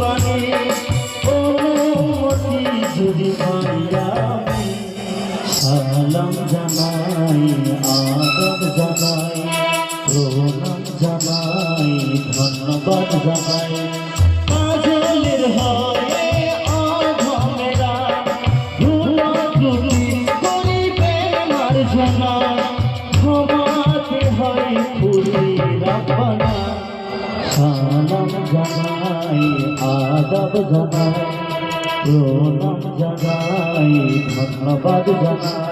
মানে, সালাম জানাই আদব জানাই প্রণাম জানাই ধন্যবাদ জানাই। পাগলের হয় জানাই আদব জানাই প্রণাম জানাই ধন্যবাদ জানাই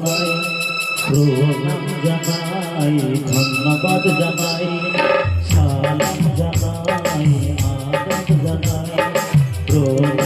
জানাই প্রণাম জানাই ধন্যবাদ জানাই সালাম জানাই আদাব জানাই প্রণাম